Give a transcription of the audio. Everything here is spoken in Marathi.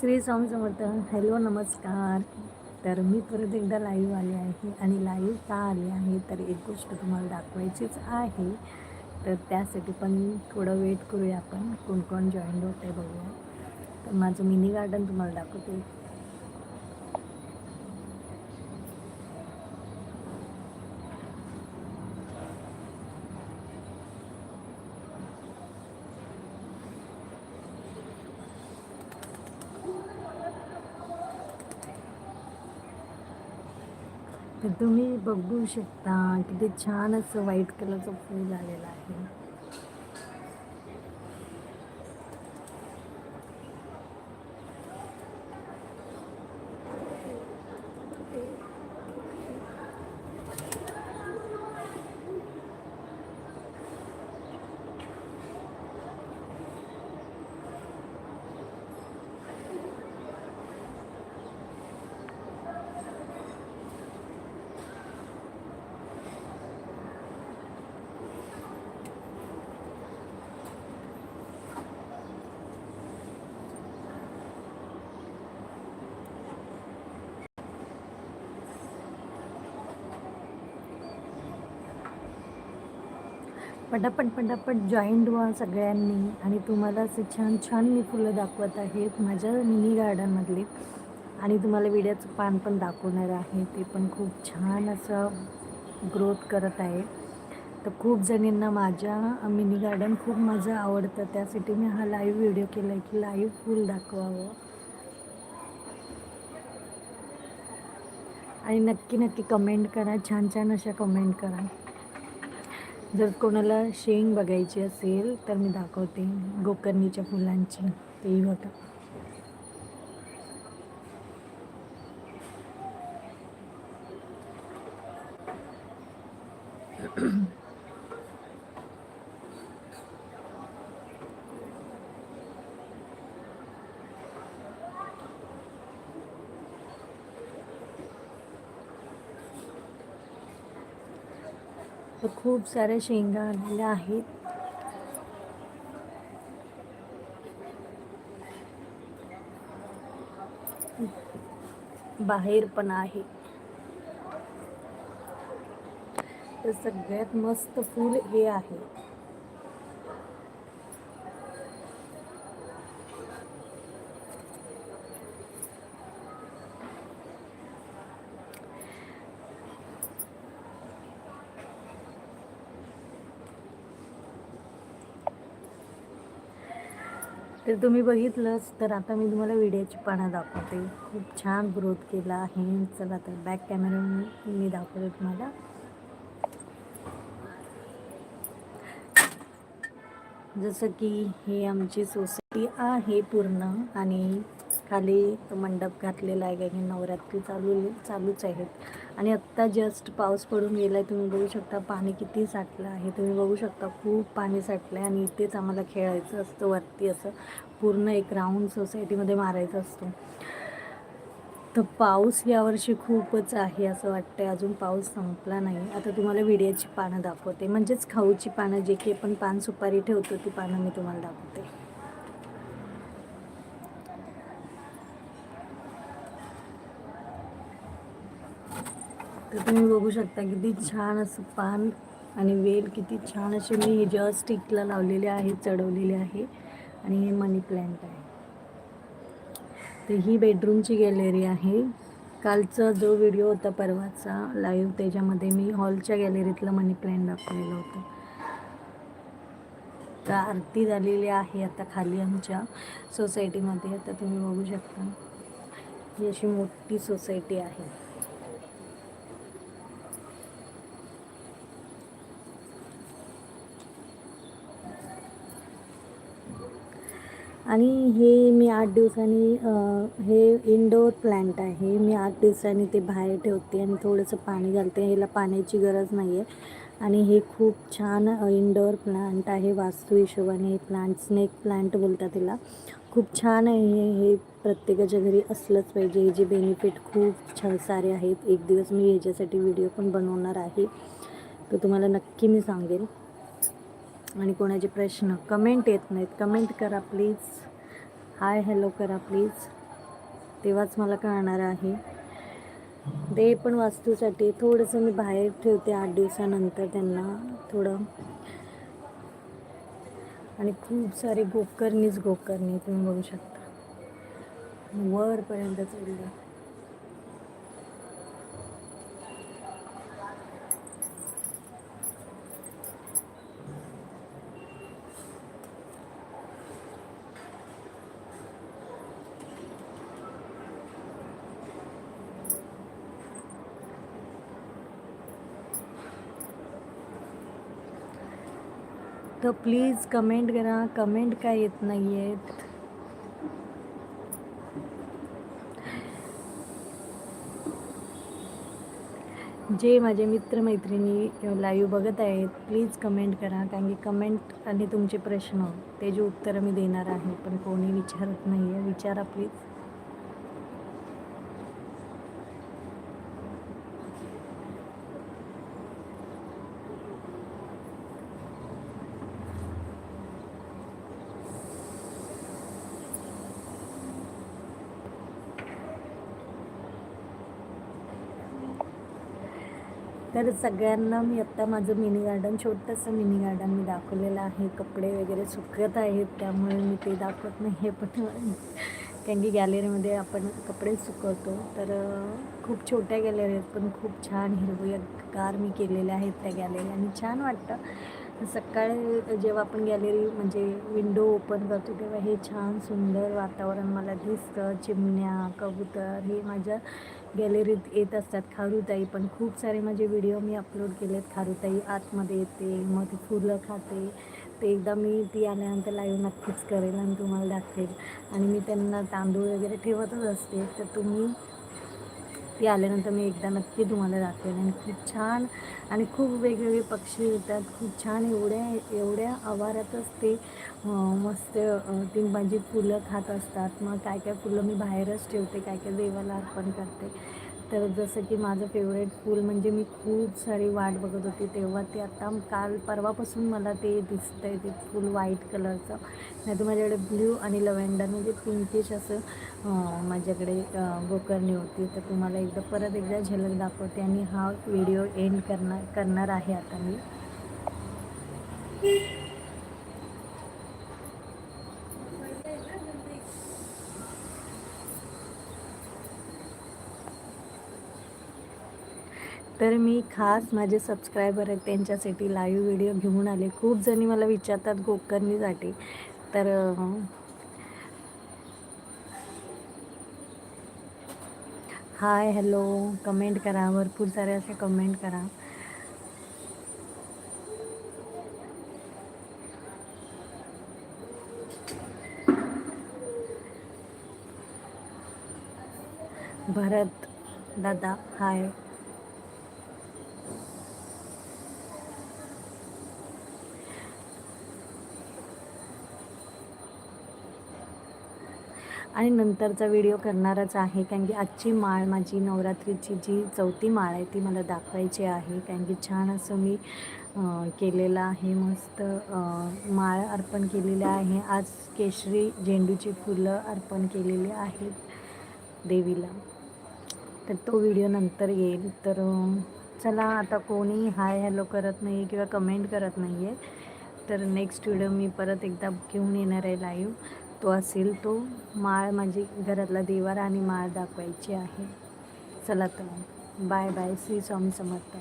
श्री स्वामी समर्थ हॅलो नमस्कार. तर मी परत एकदा लाईव्ह आले आहे आणि लाईव्ह का आले आहे तर एक गोष्ट तुम्हाला दाखवायचीच आहे. तर त्यासाठी पण थोडं वेट करूया आपण. कोण कोण जॉईन होत आहे बघूया. तर माझं मिनी गार्डन तुम्हाला दाखवते. तर तुम्ही बघू शकता किती छान असं व्हाईट कलरचं फूल आलेलं आहे. पटापट पटापट जॉईंट व्हा सगळ्यांनी. आणि तुम्हाला असे छान छान मी फुलं दाखवत आहे माझ्या मिनी गार्डनमधली आणि तुम्हाला विड्याचं पान पण दाखवणार आहे. ते पण खूप छान असं ग्रोथ करत आहे. तर खूप जणींना माझ्या मिनी गार्डन खूप माझं आवडतं. त्यासाठी मी हा लाईव्ह व्हिडिओ केला आहे की लाईव्ह फुल दाखवावं. आणि नक्की नक्की कमेंट करा. छान छान अशा कमेंट करा. जर कोणाला शेंग बघायची असेल तर मी दाखवते गोकर्णीच्या फुलांची. तेही बघा. तर खूप साऱ्या शेंगा आलेल्या बाहेर आहे. तर सगळ्यात मस्त फूल ये आहे. तर तुम्ही बघितलंच तर आता मी तुम्हाला विड्याची पानं दाखवते. खूप छान ग्रोथ केला आहे. चला तर बॅक कॅमेरा मी दाखवते तुम्हाला. जसं की हे आमची सोसायटी आहे पूर्ण आणि खाली मंडप घातलेला आहे. काही नवरात्री चालू चालूच आहेत. आणि आत्ता जस्ट पाऊस पडून गेला आहे तुम्ही बघू शकता पाणी किती साठलं आहे. तुम्ही बघू शकता खूप पाणी साठलं आहे आणि इथेच आम्हाला खेळायचं असतं वरती असं पूर्ण एक राऊंड सोसायटीमध्ये मारायचं असतो. तर पाऊस यावर्षी खूपच आहे असं वाटतं अजून पाऊस संपला नाही. आता तुम्हाला विड्याची पानं दाखवते. म्हणजेच खाऊची पानं जे की आपण पान सुपारी ठेवतो ती पानं मी तुम्हाला दाखवते. तर तुम्ही बघू शकता किती छान असं पान आणि वेल किती छान असे मी जस्ट स्टिकला लावलेले आहे चढवलेले आहे. आणि हे मनी प्लॅन्ट आहे. तर ही बेडरूमची गॅलरी आहे. कालचा जो व्हिडिओ होता परवाचा लाईव्ह त्याच्यामध्ये मी हॉलच्या गॅलरीतलं मनी प्लॅन दाखवलेलं होतं. तर आरती झालेली आहे आता खाली आमच्या सोसायटीमध्ये आता तुम्ही बघू शकता. ही अशी मोठी सोसायटी आहे. आणि हे मी आठ दिवसांनी हे इनडोअर प्लॅन्ट आहे. मी आठ दिवसांनी ते बाहेर ठेवते आणि थोडंसं पाणी घालते. ह्याला पाण्याची गरज नाही आहे आणि हे खूप छान इनडोअर प्लांट आहे. वास्तू हिशोबाने हे प्लांट स्नेक प्लांट बोलतात त्याला खूप छान आहे. हे हे प्रत्येकाच्या घरी असलंच पाहिजे. हे जे बेनिफिट खूप छान सारे आहेत. एक दिवस मी ह्याच्यासाठी व्हिडिओ पण बनवणार आहे. तर तुम्हाला नक्की मी सांगेल आणि कोणाचे प्रश्न कमेंट येत नाहीत. कमेंट करा प्लीज हाय हॅलो करा प्लीज तेव्हाच मला कळणार आहे. ते पण वास्तूसाठी थोडंसं मी बाहेर ठेवते आठ दिवसानंतर त्यांना थोडं. आणि खूप सारे गोकर्णीच गोकर्णी तुम्ही बघू शकता. वरपर्यंत चढलं तर प्लीज कमेंट करा. कमेंट काय येत नाही आहेत जे माझे मित्रमैत्रिणी लाईव्ह बघत आहेत प्लीज कमेंट करा. कारण की कमेंट आणि तुमचे प्रश्न ते जे उत्तरं मी देणार आहे पण कोणी विचारत नाही आहे विचारा प्लीज तर सगळ्यांना मी आत्ता माझं मिनी गार्डन छोटंसं मिनी गार्डन मी दाखवलेलं आहे. कपडे वगैरे सुकत आहेत त्यामुळे मी ते दाखवत नाही हे पण कारण की गॅलरीमध्ये आपण कपडे सुकवतो. तर खूप छोट्या गॅलरी आहेत पण खूप छान हिरवगार मी केलेल्या आहेत त्या गॅलरी आणि छान वाटतं. सकाळी जेव्हा आपण गॅलरी म्हणजे विंडो ओपन करतो तेव्हा हे छान सुंदर वातावरण मला दिसतं. चिमण्या कबूतर हे माझ्या गॅलरीत येत असतात. खारुताई पण खूप सारे माझे व्हिडिओ मी अपलोड केले आहेत खारुताई आतमध्ये येते मग ती फुलं खाते. ते एकदा मी ती आल्यानंतर लाईव्ह नक्कीच करेल आणि तुम्हाला दाखवेल. आणि मी त्यांना तांदूळ वगैरे ठेवतच असते. तर तुम्ही ती आल्यानंतर मी एकदा नक्की तुम्हाला दाखवेन. आणि खूप छान आणि खूप वेगवेगळे पक्षी येतात. खूप छान एवढ्या एवढ्या आवारातच ते मस्त ती माझी फुलं खात असतात. मग काय काय फुलं मी बाहेरच ठेवते काय काय देवाला अर्पण करते. तर जसं की माझं फेवरेट फूल म्हणजे मी खूप सारी वाट बघत होती तेव्हा ते आता काल परवापासून मला ते दिसतं आहे ते फूल व्हाईट कलरचं नाही तर माझ्याकडे ब्ल्यू आणि लव्हेंडर म्हणजे पिंकिश असं माझ्याकडे गोकर्णी होती. तर तुम्हाला एकदा परत एकदा झलक दाखवते आणि हा व्हिडिओ एंड करणार करणार आहे आता मी. तर मी खास माझे सबस्क्रायबर आहेत त्यांच्यासाठी लाईव्ह व्हिडिओ घेऊन आले. खूप जणी मला विचारतात गोकर्णीसाठी. तर हाय हॅलो कमेंट करा. भरपूर सारे असे कमेंट करा. भरत दादा हाय आणि नंतरचा व्हिडिओ करणारच आहे. कारण की आजची माळ माझी नवरात्रीची जी चौथी माळ आहे ती मला दाखवायची आहे. कारण की छान असं मी केलेलं आहे. मस्त माळ अर्पण केलेली आहे. आज केशरी झेंडूची फुलं अर्पण केलेली आहेत देवीला. तर तो व्हिडिओ नंतर येईल. तर चला आता कोणी हाय हॅलो करत नाही किंवा कमेंट करत नाही आहे तर नेक्स्ट व्हिडिओ मी परत एकदा घेऊन येणार आहे लाईव्ह. तो असेल तो माळ माझी घरातला देवार आणि माळ दाखवायची आहे. चला तर. Bye bye. श्री स्वामी समर्थ.